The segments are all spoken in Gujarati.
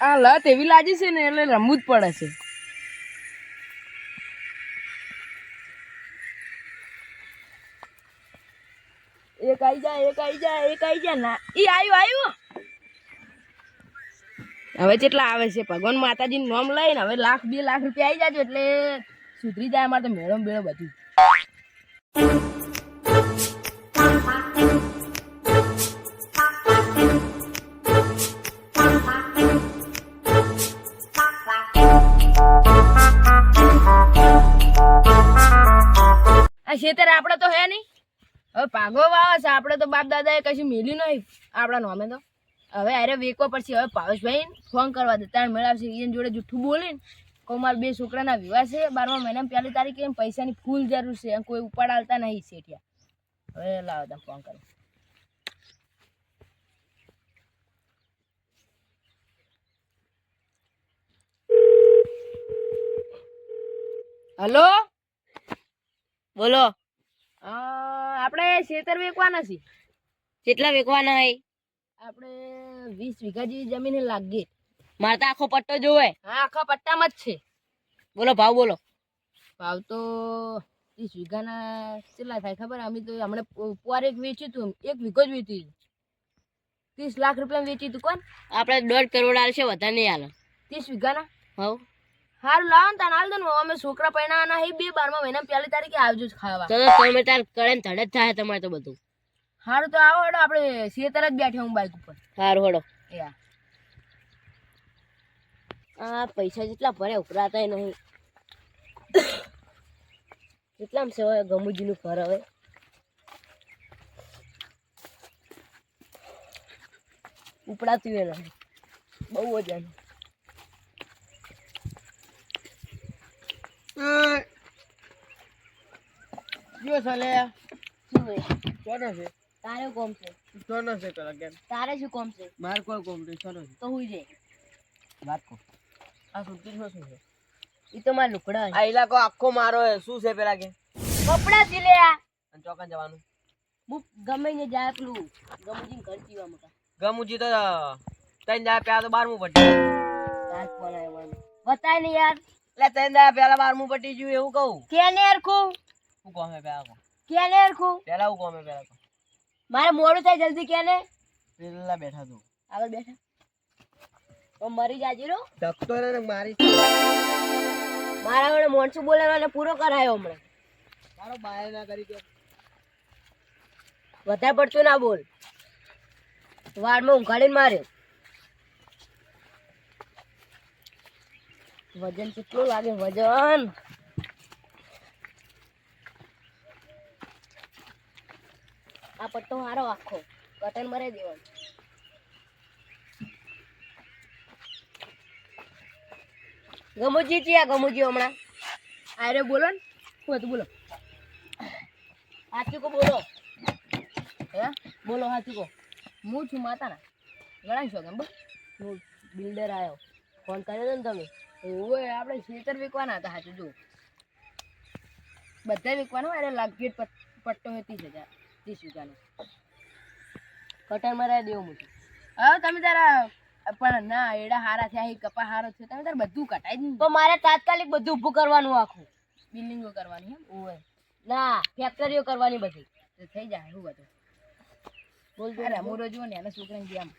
આ લત એવી લાગી છે ને, એટલે રમવું જ પડે છે. એક આઈ જાય એક આઈ જાય એક આઈ જાય ના, ઈ આવ્યું આવ્યું હવે કેટલા આવે છે, ભગવાન માતાજી નામ લઈને હવે લાખ, બે લાખ રૂપિયા આવી જાજો એટલે સુધરી જાય અમારે તો મેળો મેળો બધું. આ આપણે તો હે નહીં હવે પાગો વાવે છે આપણે તો બાપ દાદાએ કશું મેલ્યું નહીં આપણા નામે તો. હવે અરે વેકો પછી હવે ભાવેશભાઈ ફોન કરવા દે. ત્યાં મેળવશે. એની જોડે જૂઠું બોલીને. કહું, મારા બે છોકરાના વિવાહ છે. બારમા મહિનામાં પહેલી તારીખે એમ પૈસાની ફૂલ જરૂર છે. એમ કોઈ ઉપાડ આવતા નહીં શેઠિયા. હવે લાવો તમે ફોન કરો. હલો? બોલો. આપણે ખેતર વેચવાના છે. કેટલા વેકવાના હે? આપણે વીસ વીઘા જેવી જમીન લાગી મારે તો આખો પટ્ટો જોવે. હા આખા પટ્ટામાં જ છે. બોલો ભાવ બોલો. ભાવ તો ત્રીસ વીઘાના કેટલા થાય ખબર? અમે તો હમણાં પોર એક વેચ્યું હતું. એક વીઘો જ વેચ્યું ત્રીસ લાખ રૂપિયા વેચ્યું હતું કોણ? આપણે દોઢ કરોડ આલશે વધારે નહીં હાલ ત્રીસ વીઘાના? હવ. સારું લાવો ને તાને હાલ દો ને અમે છોકરા પૈણાના હે બે બારમા મહિના પહેલી તારીખે આવજો જ ખાવા. તો તમે તાર કરે ને ધડે જ થાય તમારે તો બધું. સારું તો આવો હેડો આપણે ખેતર જ બેઠે હું બાઈક ઉપર. હારું હડો. આ. પૈસા જેટલા ભરે ઉપરાતાય નહીં. કેટલામ છે હવે ગમુજીનું ઘર હવે. ઉપડાતું એ નહીં. બહુ વજન જો સાલે શું છે? તારે કોમ છે? ચોનો છે પેલા કેમ? તારે શું કોમ છે? માર કોઈ કોમ છે ચોનો છે? તો હુઈ જાય. વાત કો આ સુરતીસમાં શું છે? ઈ તો માર લુકડા આ ઇલાકો આખો મારો શું છે પેલા કે? કપડા છે આ. અને ચોકન જવાનું. હું ગમે ને જાય પેલું ગમુજી ઘર જીવા મકા ગમુજી તો ત્રણ જાય પેલા તો બારમું પટી રાત બનાવવાનું બતાય ને યાર. એટલે ત્રણ જાય પેલા બારમું પટી ગયું એવું કહું. કે ને હરખું શું કોમ હે પેલા કે હરખું? પેલા હું કોમ હે પેલા કહો મારે મોડું થાય જલ્દી કેને પેલા બેઠા તું. આગળ બેઠા. ઓ મરી જાજી રો ડોક્ટર ને મારી. મારા વડે મોણસું બોલાવવાને પૂરો કરાયો હમણાં. મારો બાય ના કરી દો. વધારે પડતું ના બોલ. વાળમાં ઉઘાડીને માર્યો. વજન કેટલું લાગે? વજન? આ પટ્ટો હારો આખો. કટન મરે દેવાનું. ગમુજી ચિયા ગમુજી હમણાં. આરે બોલો ને. શું હતું બોલો. સાચું કો બોલો. હે? બોલો હાથી કો હું છું માતાના. ગણાય છો કેમ હું બિલ્ડર આવ્યો ફોન કર્યો ને તમે. ઓવે, આપણે ખેતર વિકવાના હતા હાચું જો. બધા વિકવાના અરે લાગેટ પટ્ટો હતી છે હજાર ત્રીસ વીઘાનો કટર મરાય દેવું મુજબ. હવે તમે તારા પણ ના એડા હારા થયા એ કપા હારો થયો તમે તારે બધું કટાઈ દીધું. તો મારે તાત્કાલિક બધું ઊભું કરવાનું આખું. બિલ્ડિંગો કરવાની એમ? ઓય. ના ફેક્ટરીઓ કરવાની બધી. તો થઈ જાય શું બધું? બોલ અરે. મોરો જો ને એના છોકરાને જેમ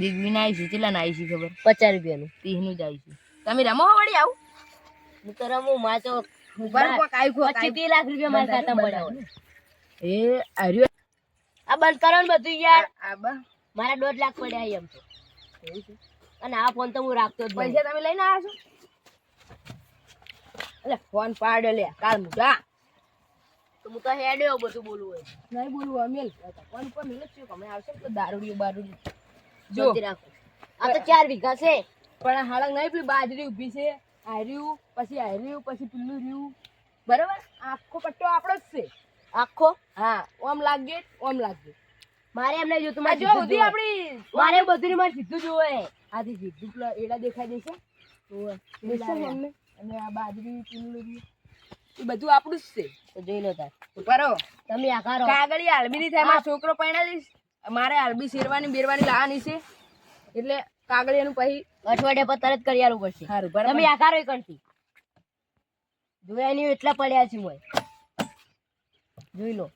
બિગ વિન આવી છે કેટલા ના આવી છે ખબર? પચાસ રૂપિયાનું. ત્રીસનું જ આવી છે તમે રમો વળી આવું? હું તો રમું મારે લાખ રૂપિયા મારા ખાતામાં પડ્યા આવ્યું. હોય. એ આર્યો આ બંધ કરો ને બધું યાર. મારા દોઢ લાખ પડ્યા એમ તો. અને આ ફોન તો હું રાખતો જ પૈસા તમે લઈને આવ્યા છો? એટલે ફોન પાડ્યો લે કાલ મુકા તો હું તો હેડ્યો બધું બોલવું હોય. નહીં બોલવું ફોન ઉપર મિલે છે અમે આવશે તો દારૂડિયું બારૂડિયું. જો. જોતી રાખો. આ તો ચાર વીઘા છે. પણ આ હાળક નહીં પેલી બાજરી ઊભી છે. આર્યું પછી આર્યું પછી પેલું રહ્યું. બરાબર? આખો પટ્ટો આપણો જ છે. આખો? હા ઓમ લાગે ઓમ લાગે મારે એમ નહીં જોતું આ મારે જો સીધું આપણી મારે બધું મારે સીધું જોવે. આથી સીધું પેલા એડા દેખાય દેશે દેશે ને એમને અને આ બાજરી પેલું રહ્યું. એ બધું આપણું જ છે. તો જોઈ લો તાર. કરો તમે આકારો કાગળી આલબી ની થાય મારો છોકરો પરણાવીશ મારે આલબી શેરવાની બેરવાની લાવવાની છે. એટલે કાગળિયાનું પછી અઠવાડિયા પર તરત કરી આલવું પડશે. સારું તમે આકારો કરતી જોયા નહીં એટલા પડ્યા છે મોય જોઈ લો.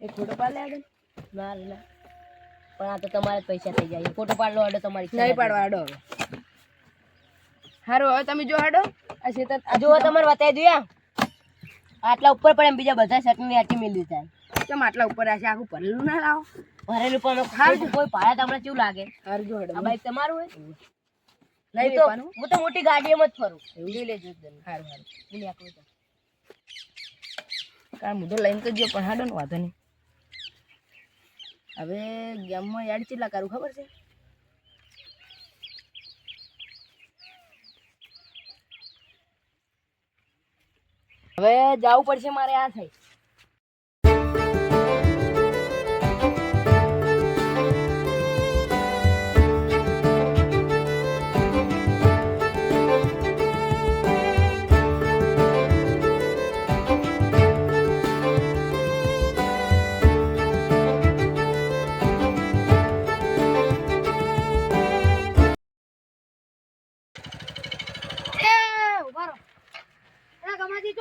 એ ફોટો પાડ લે આગળ. ના ના. પણ આ તો તમારા જ પૈસા થઈ જાય. ફોટો પાડલો આડો તમારી નહીં પાડવા આડો હવે. સારું હવે તમે જો આડો આ શેતર જો તમારે બતાવી દઈએ આટલા ઉપર પડે એમ બીજા બધા શર્ટની આટી મેલી જાય. કેમ આટલા ઉપર આ છે? આખું ભરેલું ના લાવો. ભરેલું પણ ખાવું કોઈ ભાડા તમને કેવું લાગે? આ બાઈક તમારું હોય નહીં તો હું તો મોટી ગાડીમાં જ ફરું. લઈ લેજો. સારું સારું હું નીકળું તો. કારણ મુદ્દો લઈને તો જો પણ હાડો ને વાંધો નહીં. હવે ગેમમાં યાદ ચેટલા કરું ખબર છે? હવે જવું પડશે મારે આ થઈ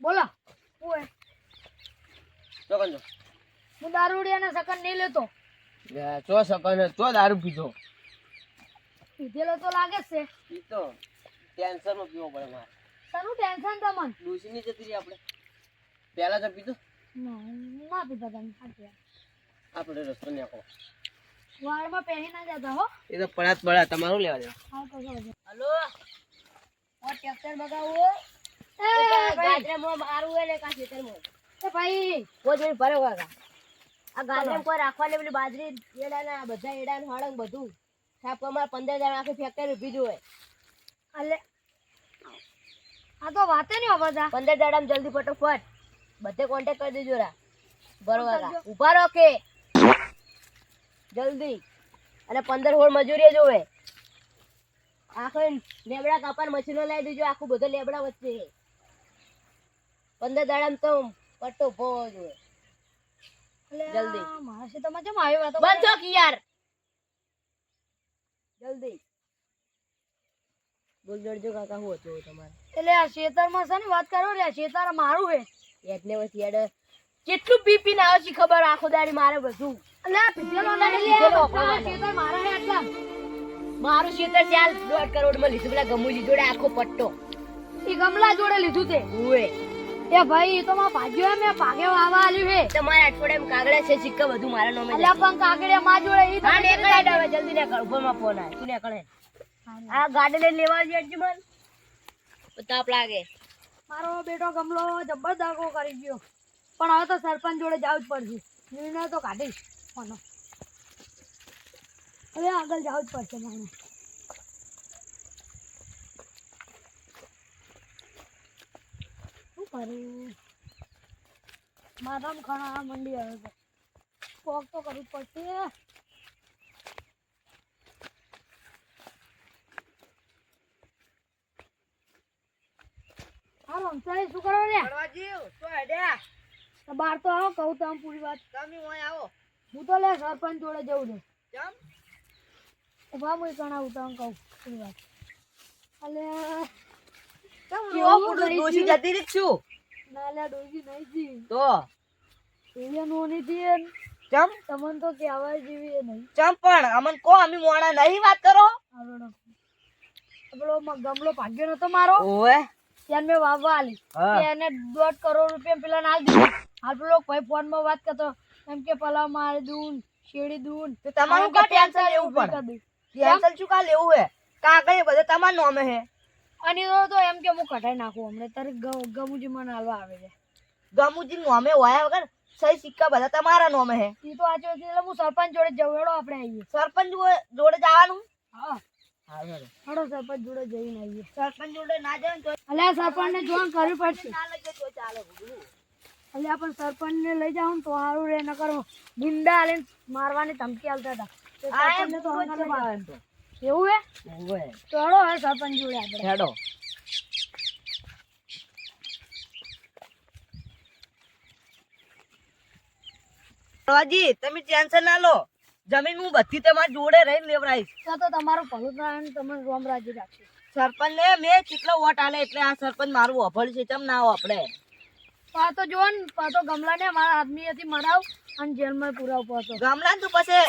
બોલો હું દારૂડિયાના સકન નહીં લેતો. ચો સકન ચો દારૂ પીધો? પીધેલો તો લાગે છે. પીતો. ટેન્શન પીવો પડે મારે. તારું ટેન્શન તમને? ડોસી ની જતી રહી આપણે. પહેલા તો પીધો? ના પીધા તમે. આપણે રસ્તો નાખો વાળમાં પહેરી ના જતા હો. એ તો પડાત પડા તમારું લેવા દેવા હા તો જો હલો? ઓ ટ્રેક્ટર બગાવો ગાજરમાં મારું એને ને કા ખેતરમાં. એ ભાઈ. કોઈ જે ભરે કાકા આ ગાજરમાં કોઈ રાખવાને પેલી બાજરી એડા ના બધા એડા ને હળંગ બધું. છાપવામાં પંદર હજાર આખી ફેક્ટરી ઊભી જ હોય. અલે. આ તો વાતે નહીં અવાજા પંદર દાડામાં જલ્દી ફટોફટ. બધે કોન્ટેક્ટ કરી દેજો રા. બરોબર ઊભા રહો કે. જલ્દી. અને પંદર હોળ મજૂરી જોવે. આખો લેબડા કાપાર મશીનો લાવી દેજો આખું બધો લેબડા વચ્ચે. પંદર દાડામાં તો પટ્ટો ઊભો હોવો જોઈએ. જલ્દી. બંધ થો કે યાર જલ્દી. બોલ જોડજો કાકા હું હતું તમારે. એટલે આ ખેતરમાં છે ને વાત કરો રે શેતર મારું હે એટલે પછી યાર કેટલું પી પીને આવે છે ખબર આખો દાડી મારે બધું. મારા ખેતર ચાલ દોઢ કરોડમાં લીધું. પેલા ગમુજી જોડે આખો પટ્ટો. ઈ ગમલા જોડે લીધું તે. ઉએ એ ભાઈ તો માં ભાગ્યો હે ભાગે વાવા આલ્યું હે તમારા અઠવાડિયામાં કાગડા છે સિક્કા બધું મારા નામે એટલે પણ કાકડિયા માં જોડે ઈ હા નીકળે હેડ જલ્દી નીકળ ઉપરમાં ફોન આવે તું નીકળે. આ ગાડી લેવા આવજે અર્જુન. તાપ લાગે. મારો બેટો ગમલો જબરદસ્ત કરી ગયો. પણ હવે તો સરપંચ જોડે જવું જ પડશે. નિર્ણય તો કાઢીશ. કોનો હવે આગળ જવું જ પડશે મને શું કરું? માથામાં ખણા મંડી આવે છે. પોક તો કરવું પડશે. રમસાઈ શું કરો રે તો બાર તો આવો કહું તો આમ પૂરી વાત. હું તો લે સરપંચ જોડે જવું છે. ઊભા મુઈ કણા આમ કહું પૂરી વાત. અલે કેમ કરી ડોસી ગયું? જતી રહી છું. ના લે ડોસી નહીં જી. તો? એલિયન ઓની થી ચમ તમન તો કહેવાય જેવી એ નહીં. ચમ પણ? અમન કો અમે મોણા નહીં વાત કરો. આવડો. પેલો ગમલો ભાગ્યો નતો મારો. ઓએ ત્યાં મેં વાવવા આલી. એને દોઢ કરોડ રૂપિયા પેલા ના દીધું. હાલ પેલો ભાઈ ફોનમાં વાત કરતો. એમ કે પલા મારી દૂન શેડી દૂન. તો તમારું કા ટેન્શન લેવું પડે? ટેન્શન શું કા લેવું હે? કાગળ એ બધા તમાર નામે હે. અને તો એમ કે હું કઢાઈ નાખું હમણે. તારે ગમુજી મને હાલવા આવે છે. ગમુજી નામે હોય વગર સહી સિક્કા બધા તમારા નામે હે. એ તો આજે એટલે હું સરપંચ જોડે જવડો આપણે આવીએ સરપંચ જોડે જવાનું? હા. હેડો સરપંચ જોડે જઈને આવીએ સરપંચ જોડે ના જાય તો અલ્યા સરપંચ ને જોન કરવી પડશે. તો ચાલે. પણ સરપંચ ને લઈ જાવ તો સારું રે નકર ગુંડા આલીને મારવાની ધમકી આવતા હતા. સરપંચને તો તો. એવું હે? ઓવે. હે. સરપંચ જોડે આપણે. હેડો. બાબાજી તમે ટેન્શન ના લો. જમીન હું બધી તમારી જોડે રહીને લેવરાઈશ તો તમારું ભલું થાય તમે રોમ રાજી રાખશે. સરપંચ ને મેં કેટલો વોટ આલે એટલે આ સરપંચ મારું અભળ છે. ચમ ના આપણે? પાતો જોન પાતો ગમલાને મારા આદમી હતી મરાવ અને જેલમાં પુરાવ પાતો ગમલા તું પછી